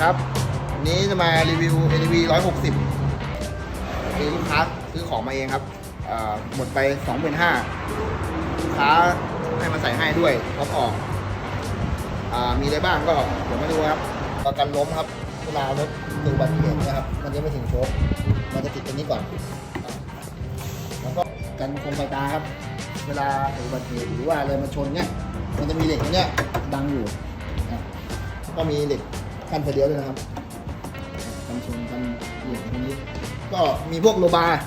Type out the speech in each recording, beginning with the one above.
ครับวันนี้จะมารีวิว ATV 160มีลูกค้าซื้อของมาเองครับเอ่อหมดไป 25,000ลูกค้าให้มาใส่ให้ด้วยพร้อมออกอมีอะไรบ้างก็ผมไม่รู้ครับประกันล้มครับเวลารถเกิดอุบัติเหตุนะครับ มันจะไม่ถึงโชคมันจะติดตรงนี้ก่อน แล้วก็กันคมไฟตาครับ เวลาเกิดอุบัติเหตุหรือว่าอะไรมาชนเนี่ยมันจะมีเหล็กตรงเนี้ยบังอยู่ ก็มีเหล็ก กันไฟเลี้ยวด้วยนะครับกันชนกันเหล็กตรงนี้ ก็มีพวกโลบาร์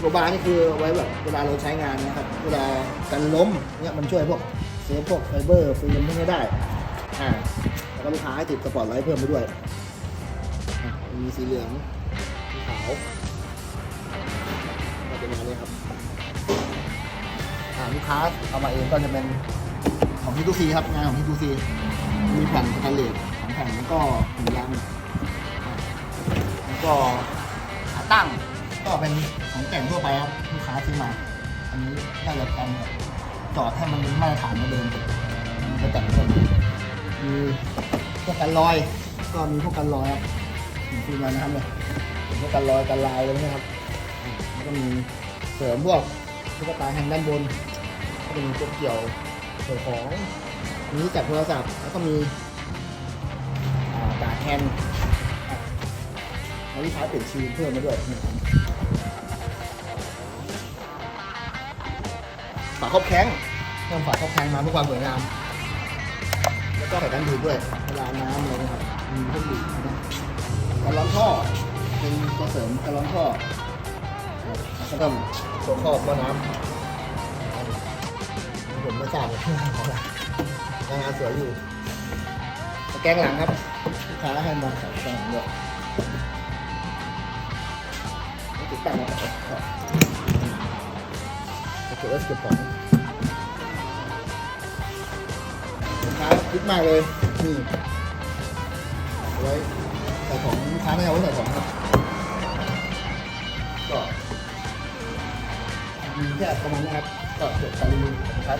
โลบาร์นี่คือไว้แบบเวลาเราใช้งานนะครับ เวลากันล้มเนี่ยมันช่วยพวกเซฟพวกไฟเบอร์ฟิล์มพวกนี้ได้ อ่า แล้วก็ลูกค้าให้ติดสปอร์ตไลท์เพิ่มไปด้วย มีสีเหลืองสีขาวก็เป็นอย่างนี้ครับ อ่าลูกค้าเอามาเองก็จะเป็นของที่ตูซีครับงานของที่ตูซีมีแผ่นสแตนเลส แผ่นแล้วก็ถุงยางแล้วก็ขาตั้งก็เป็นของแต่งทั่วไปครับลูกค้าซื้อมา อันนี้น่าจะทำแบบจอดให้มันมาตรฐานเหมาเดิมมันจะแต่งเพิ่มมีพวกกันรอย ก็มีพวกกันรอยครับซื้อมานะครับเนี่ยพวกกันรอยกันลายเลยนะครับแล้วก็มีเสริมพวกตุ๊กตาแฮนด์ด้านบน ก็จะมีตัวเกี่ยวเกี่ยวของมีจับโทรศัพท์แล้วก็มี แฮนด์อะแล้วลูกค้าเปลี่ยนชีวิตเพิ่มมาด้วยนะครับฝาครอบแข้งเพิ่มฝาครอบแข้งมาเพื่อความสวยงาม แล้วก็ใส่กันดูดด้วยเวลาน้ำอะไรนะครับมีเครื่องดูดนะกระล้อนท่อเป็นตัวเสริมกระล้อนท่อแล้วก็ตัวครอก็น้ำผมไม่ทราบเลยยังงานสวยอยู่แกงหลังครับ ค้าให้มาใส่ตะแกรงด้วยแล้วติดตั้งมาต่อครับโอเคแล้วเก็บของลูกค้าคิดมากเลยนี่ไว้ใส่ของลูกค้าไม่เอาไว้ใส่ของครับก็มีแค่ประมาณนี้ครับก็จบการรีวิวนะครับ